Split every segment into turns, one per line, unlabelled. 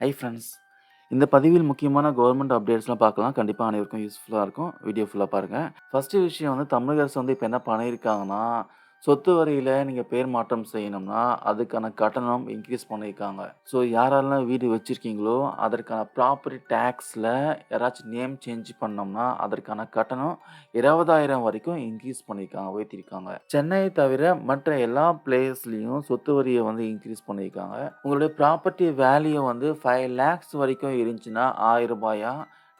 Hi friends இந்த பதிவில் முக்கியமான கவர்மெண்ட் அப்டேட்ஸ்லாம் பார்க்கலாம். கண்டிப்பாக அனைவருக்கும் யூஸ்ஃபுல்லாக இருக்கும். வீடியோ ஃபுல்லாக பாருங்கள் ஃபஸ்ட்டு விஷயம் வந்து தமிழக அரசு வந்து இப்போ என்ன பண்ணியிருக்காங்கன்னா சொத்து வரியில் நீங்கள் பேர் மாற்றம் செய்யணும்னா அதுக்கான கட்டணம் இன்க்ரீஸ் பண்ணியிருக்காங்க. ஸோ யாரெல்லாம் வீடு வச்சுருக்கீங்களோ அதற்கான ப்ராப்பர்ட்டி டேக்ஸில் யாராச்சும் நேம் சேஞ்ச் பண்ணோம்னா அதற்கான கட்டணம் இருபதாயிரம் வரைக்கும் இன்க்ரீஸ் பண்ணியிருக்காங்க உயர்த்திருக்காங்க சென்னை தவிர மற்ற எல்லா பிளேஸ்லேயும் சொத்து வரியை வந்து இன்க்ரீஸ் பண்ணியிருக்காங்க. உங்களுடைய ப்ராப்பர்ட்டி வேல்யூ வந்து ஃபைவ் லேக்ஸ் வரைக்கும் இருந்துச்சுன்னா ஆயிரம் ரூபாயா?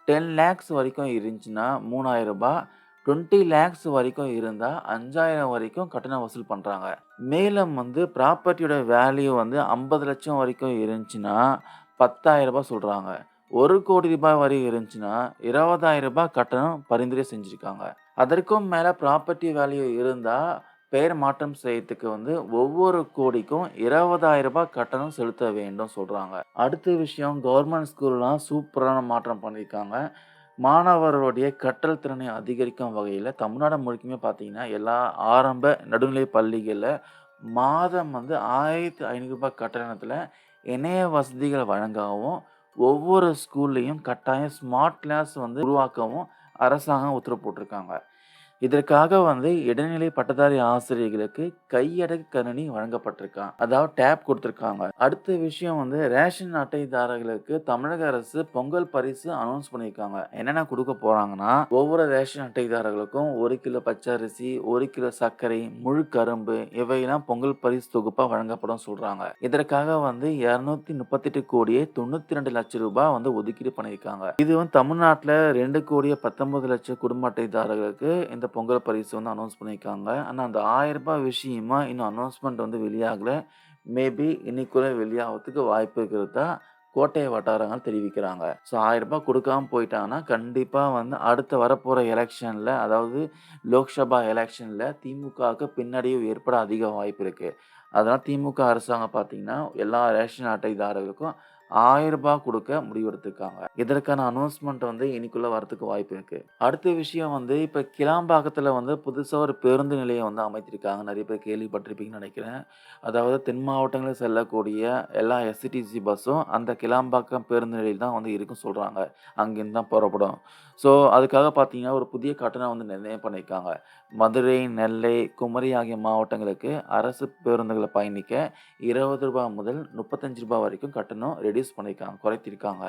டென் லேக்ஸ் வரைக்கும் இருந்துச்சுன்னா மூணாயிரம் ரூபாய் டுவெண்ட்டி லேக்ஸ் வரைக்கும் இருந்தால் அஞ்சாயிரம் வரைக்கும் கட்டணம் வசூல் பண்ணுறாங்க மேலும் வந்து ப்ராப்பர்ட்டியோட வேல்யூ வந்து ஐம்பது லட்சம் வரைக்கும் இருந்துச்சுன்னா பத்தாயிரம் ரூபாய் சொல்கிறாங்க ஒரு கோடி ரூபாய் வரை இருந்துச்சுன்னா இருபதாயிரம் ரூபாய் கட்டணம் பரிந்துரை செஞ்சுருக்காங்க. அதற்கும் மேலே ப்ராப்பர்ட்டி வேல்யூ இருந்தால் பெயர் மாற்றம் செய்யறதுக்கு வந்து ஒவ்வொரு கோடிக்கும் இருபதாயிரம் ரூபாய் கட்டணம் செலுத்த வேண்டும் சொல்கிறாங்க அடுத்த விஷயம் கவர்மெண்ட் ஸ்கூல்லாம் சூப்பரான மாற்றம் பண்ணியிருக்காங்க மாணவர்களுடைய கற்றல் திறனை அதிகரிக்கும் வகையில் தமிழ்நாடு முழுக்குமே பார்த்தீங்கன்னா எல்லா ஆரம்ப நடுநிலை பள்ளிகளில் மாதம் வந்து ஆயிரத்தி ஐநூறுரூபா கட்டணத்தில் இணைய வசதிகள் வழங்கவும் ஒவ்வொரு ஸ்கூல்லையும் கட்டாயம் ஸ்மார்ட் கிளாஸ் வந்து உருவாக்கவும் அரசாங்கம் உத்தரவு போட்டிருக்காங்க. இதற்காக வந்து இடைநிலை பட்டதாரி ஆசிரியர்களுக்கு கையடகு கணினி வழங்கப்பட்டிருக்கான். அதாவது டேப் கொடுத்துருக்காங்க. அடுத்த விஷயம் வந்து ரேஷன் அட்டைதாரர்களுக்கு தமிழக அரசு பொங்கல் பரிசு அனௌன்ஸ் பண்ணியிருக்காங்க. என்னென்ன கொடுக்க போறாங்கன்னா ஒவ்வொரு ரேஷன் அட்டைதாரர்களுக்கும் ஒரு கிலோ பச்சரிசி ஒரு கிலோ சர்க்கரை முழு கரும்பு இவையெல்லாம் பொங்கல் பரிசு தொகுப்பா வழங்கப்படும் சொல்றாங்க. இதற்காக வந்து இருநூத்தி முப்பத்தெட்டு கோடியே தொண்ணூத்தி ரெண்டு லட்சம் ரூபாய் வந்து ஒதுக்கீடு பண்ணியிருக்காங்க. இது வந்து தமிழ்நாட்டில் ரெண்டு கோடியே பத்தொன்பது லட்சம் குடும்ப அட்டைதாரர்களுக்கு இந்த பொங்கல் பரிசு வந்து அனௌன்ஸ் பண்ணியிருக்காங்க. ஆனால் அந்த ஆயிரம் ரூபாய் விஷயமா இன்னும் அனௌன்ஸ்மெண்ட் வந்து வெளியாகலை. மேபி இன்னைக்குள்ள வெளியாகிறதுக்கு வாய்ப்பு இருக்கிறதா கோட்டை வட்டாரங்கள் தெரிவிக்கிறாங்க. ஸோ ஆயிரம் ரூபாய் கொடுக்காம போயிட்டாங்கன்னா கண்டிப்பாக வந்து அடுத்த வரப்போகிற எலெக்ஷனில் அதாவது லோக்சபா எலெக்ஷனில் திமுகவுக்கு பின்னடைவு ஏற்பட அதிக வாய்ப்பு இருக்குது அதனால் திமுக அரசாங்கம் பார்த்தீங்கன்னா எல்லா ரேஷன் அட்டைதாரர்களுக்கும் ஆயிரம் ரூபாய் கொடுக்க முடிவெடுத்திருக்காங்க. இதற்கான அனௌன்ஸ்மெண்ட் வந்து இன்னைக்குள்ள வரத்துக்கு வாய்ப்பு இருக்கு. அடுத்த விஷயம் வந்து இப்போ கிளாம்பாக்கத்தில் வந்து புதுசாக ஒரு பேருந்து நிலையம் வந்து அமைத்திருக்காங்க. நிறைய பேர் கேள்விப்பட்டிருப்பீங்கன்னு நினைக்கிறேன். அதாவது தென் மாவட்டங்களில் செல்லக்கூடிய எல்லா எஸ்சிடிசி பஸ்ஸும் அந்த கிளாம்பாக்கம் பேருந்து நிலையில் தான் வந்து இருக்கும் சொல்கிறாங்க அங்கேருந்து தான் புறப்படும். ஸோ அதுக்காக பார்த்தீங்கன்னா ஒரு புதிய கட்டணம் வந்து நிர்ணயம் பண்ணியிருக்காங்க. மதுரை நெல்லை குமரி ஆகிய மாவட்டங்களுக்கு அரசு பேருந்துகளை பயணிக்க இருபது ரூபாய் முதல் முப்பத்தஞ்சு ரூபாய் வரைக்கும் கட்டணம் ரெடியூஸ் பண்ணியிருக்காங்க குறைத்திருக்காங்க.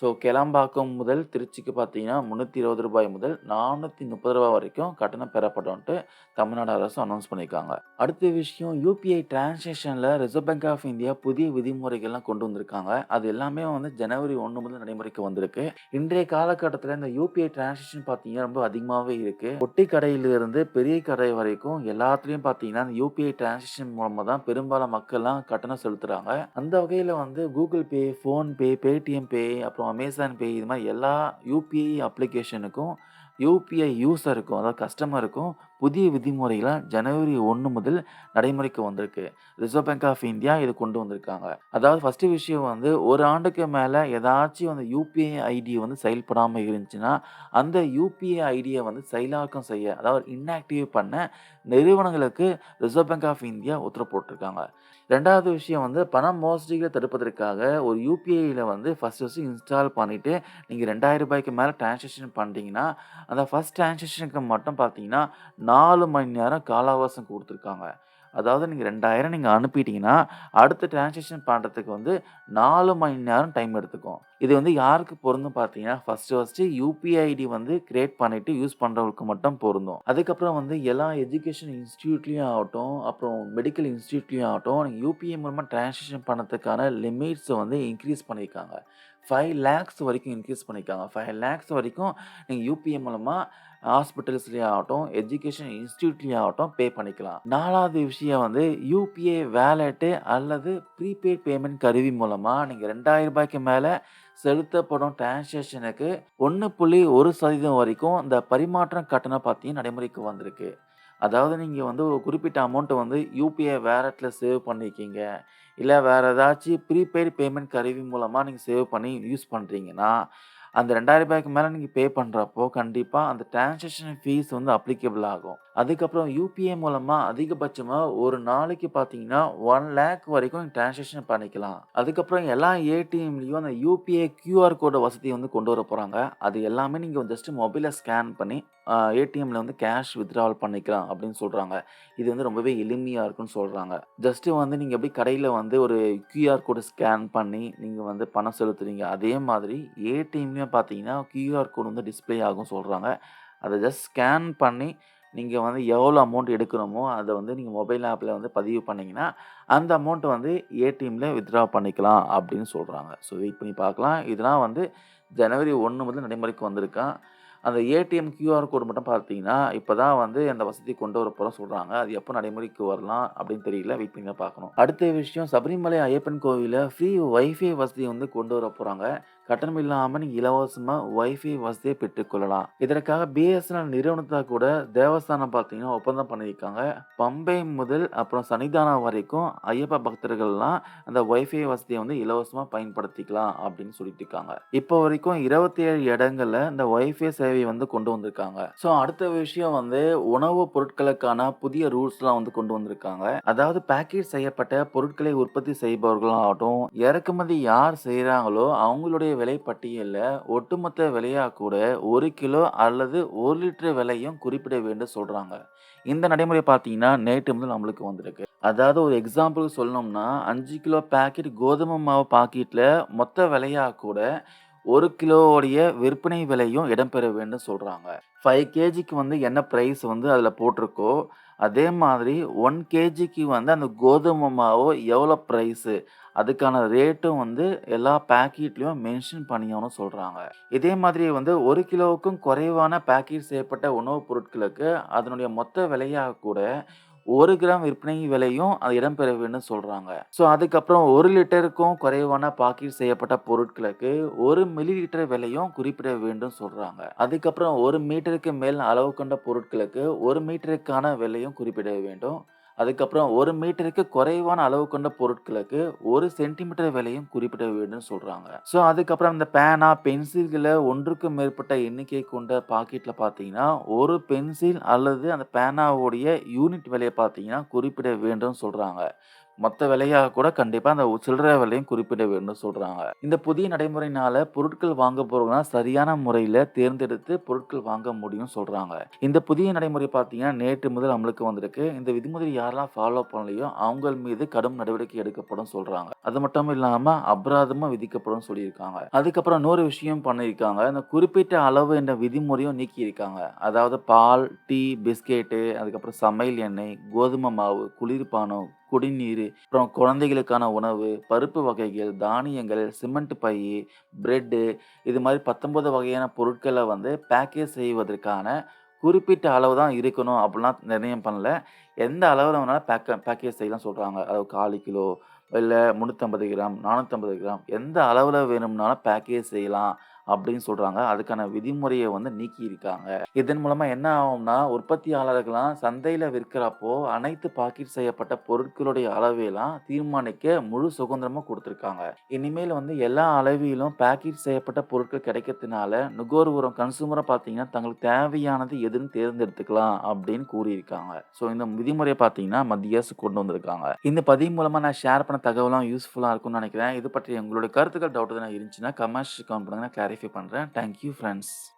ஸோ கிளம்பாக்கம் முதல் திருச்சிக்கு பார்த்தீங்கன்னா முந்நூற்றி இருபது ரூபாய் முதல் நானூற்றி முப்பது ரூபாய் வரைக்கும் கட்டணம் பெறப்படும்ட்டு தமிழ்நாடு அரசு அனௌன்ஸ் பண்ணியிருக்காங்க. அடுத்த விஷயம் யூபிஐ டிரான்சாக்ஷனில் ரிசர்வ் பேங்க் ஆஃப் இந்தியா புதிய விதிமுறைகள்லாம் கொண்டு வந்திருக்காங்க. அது எல்லாமே வந்து ஜனவரி ஒன்று முதல் நடைமுறைக்கு வந்திருக்கு. இன்றைய காலகட்டத்தில் இந்த யூபிஐ டிரான்சாக்ஷன் பார்த்தீங்கன்னா ரொம்ப அதிகமாகவே இருக்குது ஒட்டி கடையிலிருந்து பெரிய கடை வரைக்கும் எல்லாத்துலேயும் பார்த்தீங்கன்னா இந்த யூபிஐ டிரான்சாக்ஷன் மூலமாக தான் பெரும்பாலும் மக்கள்லாம் கட்டணம் செலுத்துகிறாங்க அந்த வகையில் வந்து Google Pay PhonePe Paytm Pay அப்புறம் அப்புறம் அமேசான் பே இது மாதிரி எல்லா யூபிஐ அப்ளிகேஷனுக்கும் யூபிஐ யூஸருக்கும் அதாவது கஸ்டமருக்கும் புதிய விதிமுறைகளை ஜனவரி ஒன்று முதல் நடைமுறைக்கு வந்திருக்கு. ரிசர்வ் பேங்க் ஆஃப் இந்தியா இது கொண்டு வந்திருக்காங்க. அதாவது ஃபஸ்ட்டு விஷயம் வந்து ஒரு ஆண்டுக்கு மேலே ஏதாச்சும் அந்த யூபிஐ ஐடி வந்து செயல்படாமல் இருந்துச்சுன்னா அந்த யூபிஐ ஐடியை வந்து செயலாக்கம் செய்ய அதாவது இன்ஆக்டிவ் பண்ண நிறுவனங்களுக்கு ரிசர்வ் பேங்க் ஆஃப் இந்தியா உத்தரவு போட்டிருக்காங்க. ரெண்டாவது விஷயம் வந்து பண மோசடிகளை தடுப்பதற்காக ஒரு யூபிஐயில் வந்து ஃபஸ்ட் ஃபஸ்ட்டு இன்ஸ்டால் பண்ணிவிட்டு நீங்கள் ரெண்டாயிரம் ரூபாய்க்கு மேலே டிரான்சாக்ஷன் பண்ணிட்டீங்கன்னா அந்த ஃபஸ்ட் டிரான்சாக்ஷனுக்கு மட்டும் பார்த்தீங்கன்னா நாலு மணி நேரம் காலாவாசம் கொடுத்துருக்காங்க. அதாவது நீங்கள் ரெண்டாயிரம் நீங்கள் அனுப்பிட்டீங்கன்னா அடுத்த டிரான்சாக்ஷன் பண்ணுறதுக்கு வந்து நாலு மணி நேரம் டைம் எடுத்துக்கும். இது வந்து யாருக்கு பொருந்தும் பார்த்தீங்கன்னா ஃபஸ்ட்டு ஃபஸ்ட்டு யூபிஐ ஐடி வந்து கிரியேட் பண்ணிவிட்டு யூஸ் பண்ணுறவங்களுக்கு மட்டும் பொருந்தும். அதுக்கப்புறம் வந்து எல்லா எஜுகேஷன் இன்ஸ்டியூட்லேயும் ஆகட்டும் அப்புறம் மெடிக்கல் இன்ஸ்டியூட்லேயும் ஆகட்டும் நீங்கள் யூபிஐ மூலமாக டிரான்சாக்ஷன் பண்ணுறதுக்கான லிமிட்ஸை வந்து இன்க்ரீஸ் பண்ணியிருக்காங்க. ஃபைவ் லேக்ஸ் வரைக்கும் இன்க்ரீஸ் பண்ணியிருக்காங்க. ஃபைவ் லேக்ஸ் வரைக்கும் நீங்கள் யூபிஐ மூலமாக ஹாஸ்பிட்டல்ஸ்லேயே ஆகட்டும் எஜுகேஷன் இன்ஸ்டியூட்லேயே ஆகட்டும் பே பண்ணிக்கலாம். நாலாவது விஷயம் வந்து யூபிஐ வேலெட்டு அல்லது ப்ரீபெய்ட் பேமெண்ட் கருவி மூலமாக நீங்கள் ரெண்டாயிரம் ரூபாய்க்கு மேலே செலுத்தப்படும் டிரான்சாக்ஷனுக்கு ஒன்று புள்ளி ஒரு சதவீதம் வரைக்கும் இந்த பரிமாற்றம் கட்டணம் பார்த்தீங்கன்னா நடைமுறைக்கு வந்திருக்கு. அதாவது நீங்கள் வந்து ஒரு குறிப்பிட்ட அமௌண்ட்டை வந்து யூபிஐ வேலெட்டில் சேவ் பண்ணியிருக்கீங்க இல்லை வேறு ஏதாச்சும் ப்ரீபெய்டு பேமெண்ட் கருவி மூலமாக நீங்கள் சேவ் பண்ணி யூஸ் பண்ணுறீங்கன்னா அந்த ரூ. 2000க்கு மேல நீங்க பே பண்றப்போ, கண்டிப்பா அந்த டிரான்சாக்ஷன் ஃபீஸ் வந்து அப்ளிகபிள் ஆகும். அதுக்கப்புறம் யூபிஐ மூலமா அதிகபட்சமா ஒரு நாளைக்கு பார்த்தீங்கன்னா, 1,00,000 வரைக்கும் டிரான்சாக்ஷன் பண்ணிக்கலாம். அதுக்கப்புறம் எல்லா ஏடிஎம்லயும் அந்த யூபிஐ கியூஆர் கோடு வசதி வந்து கொண்டு வர போறாங்க. அது எல்லாமே நீங்க ஜஸ்ட் மொபைல்ல ஸ்கேன் பண்ணி, ஏடிஎம்மில் வந்து கேஷ் வித்ட்ராவல் பண்ணிக்கலாம் அப்படின்னு சொல்கிறாங்க இது வந்து ரொம்பவே எளிமையாக இருக்குன்னு சொல்கிறாங்க ஜஸ்ட்டு வந்து நீங்கள் எப்படி கடையில் வந்து ஒரு கியூஆர் கோடு ஸ்கேன் பண்ணி, நீங்கள் வந்து பணம் செலுத்துறீங்க. அதே மாதிரி ஏடிஎம்லேயும் பார்த்தீங்கன்னா, கியூஆர் கோடு வந்து டிஸ்ப்ளே ஆகும்னு சொல்கிறாங்க அதை ஜஸ்ட் ஸ்கேன் பண்ணி, நீங்கள் வந்து எவ்வளோ அமௌண்ட் எடுக்கணுமோ, அதை வந்து நீங்கள் மொபைல் ஆப்பில் வந்து பதிவு பண்ணிங்கன்னா அந்த அமௌண்ட்டை வந்து ஏடிஎம்மில் வித்ட்ரா பண்ணிக்கலாம் அப்படின்னு சொல்கிறாங்க ஸோ வெயிட் பண்ணி பார்க்கலாம். இதெல்லாம் வந்து ஜனவரி ஒன்று முதல் நடைமுறைக்கு வந்திருக்கான் அந்த ஏடிஎம் கியூஆர் கோடு மட்டும் பார்த்தீங்கன்னா, இப்போ தான் வந்து அந்த வசதி கொண்டு வர போறோம்னு சொல்கிறாங்க அது எப்போ நடைமுறைக்கு வரலாம் அப்படின்னு தெரியல. வெயிட் பண்ணி பார்க்கணும். அடுத்த விஷயம் சபரிமலை ஐயப்பன் கோவிலில் ஃப்ரீ வைஃபை வசதி வந்து கொண்டு வர போகிறாங்க கட்டணம் இல்லாமல் நீங்கள் இலவசமாக வைஃபை வசதியை பெற்றுக்கொள்ளலாம். இதற்காக பிஎஸ்என்எல் நிறுவனத்தை கூட தேவஸ்தானம் பார்த்தீங்கன்னா, ஒப்பந்தம் பண்ணியிருக்காங்க. பம்பை முதல் அப்புறம் சன்னிதானம் வரைக்கும் ஐயப்ப பக்தர்கள்லாம் அந்த வைஃபை வசதியை வந்து இலவசமாக பயன்படுத்திக்கலாம் அப்படின்னு சொல்லிட்டு இருக்காங்க. இப்போ வரைக்கும் இருபத்தி ஏழு இடங்களில் இந்த வைஃபை சேவையை வந்து கொண்டு வந்திருக்காங்க. ஸோ அடுத்த விஷயம் வந்து உணவு பொருட்களுக்கான புதிய ரூல்ஸ்லாம் வந்து கொண்டு வந்திருக்காங்க. அதாவது பேக்கேஜ் செய்யப்பட்ட பொருட்களை உற்பத்தி செய்பவர்களாகட்டும், இறக்குமதி யார் செய்கிறாங்களோ அவங்களுடைய விலை பட்டியலில் ஒட்டுமொத்த விலையாக கூட ஒரு கிலோ அல்லது ஒரு லிட்டர் விலையும் குறிப்பிட வேண்டும் சொல்கிறாங்க இந்த நடைமுறை பார்த்தீங்கன்னா, நேற்று முதல் நம்மளுக்கு வந்திருக்கு. அதாவது ஒரு எக்ஸாம்பிள் சொல்லணும்னா, அஞ்சு கிலோ பேக்கெட் கோதுமை மாவு பாக்கெட்டில் மொத்த விலையாக கூட ஒரு கிலோவுடைய விற்பனை விலையும் இடம்பெற வேண்டும் சொல்கிறாங்க ஃபைவ் கேஜிக்கு வந்து என்ன ப்ரைஸ் வந்து அதில் போட்டிருக்கோ, அதே மாதிரி ஒன் கேஜிக்கு வந்து அந்த கோதுமை மாவு எவ்வளோ ப்ரைஸு அதுக்கான ரேட்டும் வந்து எல்லா பேக்கெட்லேயும் மென்ஷன் பண்ணியவனும் சொல்கிறாங்க இதே மாதிரி வந்து ஒரு கிலோவுக்கும் குறைவான பேக்கெட் செய்யப்பட்ட உணவுப் பொருட்களுக்கு அதனுடைய மொத்த விலையாக கூட ஒரு கிராம் விற்பனை விலையும் அது இடம்பெற வேண்டும் சொல்றாங்க. ஸோ அதுக்கப்புறம் ஒரு லிட்டருக்கும் குறைவான பாக்கெட் செய்யப்பட்ட பொருட்களுக்கு ஒரு மில்லி லிட்டர் விலையும் குறிப்பிட வேண்டும் சொல்றாங்க. அதுக்கப்புறம் ஒரு மீட்டருக்கு மேல் அளவு கொண்ட பொருட்களுக்கு ஒரு மீட்டருக்கான விலையும் குறிப்பிட வேண்டும். அதுக்கப்புறம் ஒரு மீட்டருக்கு குறைவான அளவு கொண்ட பொருட்களுக்கு ஒரு சென்டிமீட்டர் விலையும் குறிப்பிட வேண்டும் சொல்றாங்க. ஸோ அதுக்கப்புறம் இந்த பேனா, பென்சில்களை ஒன்றுக்கும் மேற்பட்ட எண்ணிக்கை கொண்ட பாக்கெட்ல பார்த்தீங்கன்னா, ஒரு பென்சில் அல்லது அந்த பேனாவுடைய யூனிட் விலையை பார்த்தீங்கன்னா, குறிப்பிட வேண்டும் சொல்றாங்க. மொத்த விலையாக கூட கண்டிப்பாக அந்த சில்லறை விலையும் குறிப்பிட வேண்டும் சொல்கிறாங்க இந்த புதிய நடைமுறையினால பொருட்கள் வாங்க போகிறவங்க சரியான முறையில் தேர்ந்தெடுத்து பொருட்கள் வாங்க முடியும்னு சொல்கிறாங்க இந்த புதிய நடைமுறை பார்த்தீங்கன்னா, நேற்று முதல் அமலுக்கு வந்திருக்கு. இந்த விதிமுறை யாரெல்லாம் ஃபாலோ பண்ணலையோ, அவங்க மீது கடும் நடவடிக்கை எடுக்கப்படும் சொல்கிறாங்க அது மட்டும் இல்லாமல் அபராதமாக விதிக்கப்படும் சொல்லியிருக்காங்க. அதுக்கப்புறம் இன்னொரு விஷயம் பண்ணியிருக்காங்க. இந்த குறிப்பிட்ட அளவு என்ற விதிமுறையும் நீக்கியிருக்காங்க. அதாவது பால், டீ, பிஸ்கெட்டு, அதுக்கப்புறம் சமையல் எண்ணெய், கோதுமை மாவு, குளிர்பானம், குடிநீர் அப்புறம் குழந்தைகளுக்கான உணவு, பருப்பு வகைகள், தானியங்கள், சிமெண்ட் பை, பிரெட்டு இது மாதிரி 19 வகையான பொருட்களை வந்து பேக்கேஜ் செய்வதற்கான குறிப்பிட்ட அளவு தான் இருக்கணும் அப்படிலாம் நிர்ணயம் பண்ணல. எந்த அளவில் வேணாலும் பேக்க பேக்கேஜ் செய்யலாம் சொல்கிறாங்க அதாவது 1/4 கிலோ, இல்லை முந்நூற்றம்பது கிராம், 450 கிராம் எந்த அளவில் வேணும்னாலும் பேக்கேஜ் செய்யலாம் அப்படின்னு சொல்றாங்க. அதுக்கான விதிமுறையை வந்து நீக்கி இருக்காங்க இதன் மூலமா என்ன ஆகும்னா, உற்பத்தியாளர்கள்லாம் சந்தையில விற்கிறப்போ அனைத்து பாக்கெட் செய்யப்பட்ட பொருட்களுடைய அளவையெல்லாம் தீர்மானிக்க முழு சுதந்திரமும் கொடுத்துருக்காங்க இனிமேல் வந்து எல்லா அளவிலும் பாக்கெட் செய்யப்பட்ட பொருட்கள் கிடைக்கிறதுனால, நுகர்வோரம் கன்சூமரை பார்த்தீங்கன்னா, தங்களுக்கு தேவையானது எதுன்னு தேர்ந்தெடுத்துக்கலாம் அப்படின்னு கூறியிருக்காங்க. ஸோ இந்த விதிமுறையை பார்த்தீங்கன்னா, மத்திய அரசு கொண்டு வந்திருக்காங்க. இந்த பதிவு மூலமா நான் ஷேர் பண்ண தகவலாம் யூஸ்ஃபுல்லாக இருக்கும்னு நினைக்கிறேன். இது பற்றி உங்களுடைய கருத்துக்கள், டவுட் எதுனா இருந்துச்சுன்னா கமெண்ட்ஸ் கமெண்ட் பண்ணுங்க. நான் கிளாரிஃபை பண்றேன். Thank you friends.